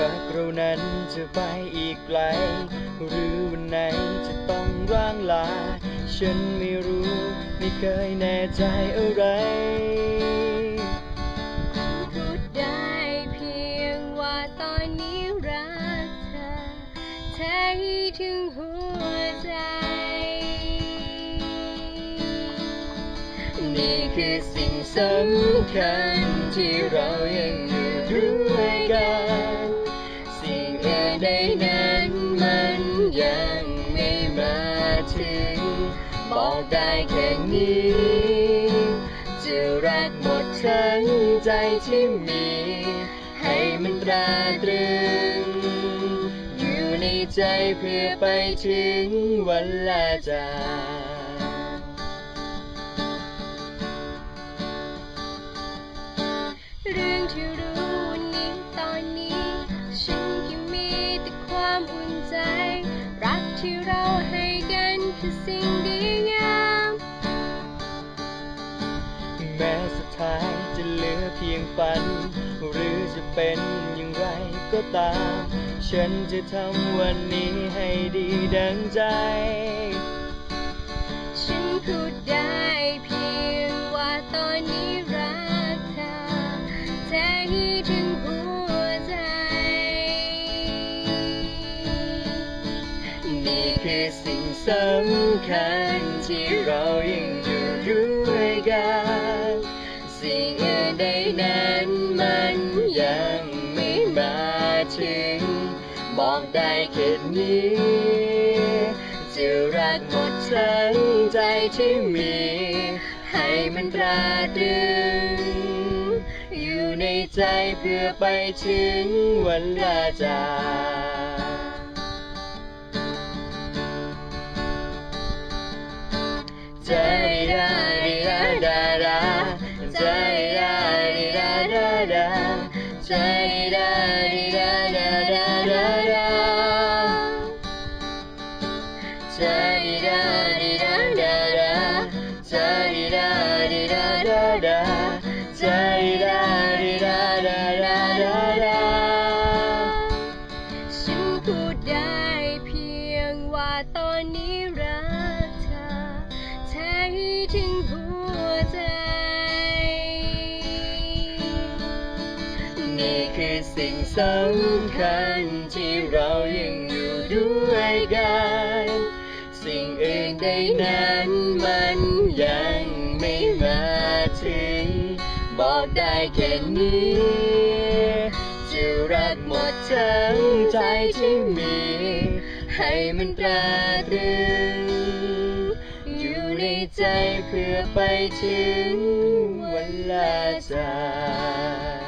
รักเรานั้นจะไปอีกไกล หรือวันไหนจะต้องร่างลา ฉันไม่รู้ไม่เคยแน่ใจอะไร พูดได้เพียงว่าตอนนี้รักเธอแท้ถึงหัวใจ นี่คือสิ่งสำคัญที่เรายังอยู่ด้วย บอกได้แค่นี้ จะรักหมดทั้งใจที่มี ให้มันตราตรึง อยู่ในใจเพื่อไปถึงวันลาจาก แม้สุดท้ายจะเหลือเพียงฝัน หรือจะเป็นอย่างไรก็ตาม ฉันจะทำวันนี้ให้ดีดังใจ ฉันพูดได้เพียงว่าตอนนี้รักเธอแท้ถึงหัวใจ นี่คือสิ่งสำคัญที่เรา มาถึงบอกได้แค่นี้จะรักหมดทั้งใจที่มี ให้มันตราตรึง อยู่ในใจเพื่อไปถึงวันลาจากใจ สิ่งสำคัญที่เรายังอยู่ด้วยกัน สิ่งอื่นใดนั้นมันยังไม่มาถึง บอกได้แค่นี้จะรักหมดทั้งใจที่มี ให้มันตราตรึง อยู่ในใจเพื่อไปถึงวันลาจาก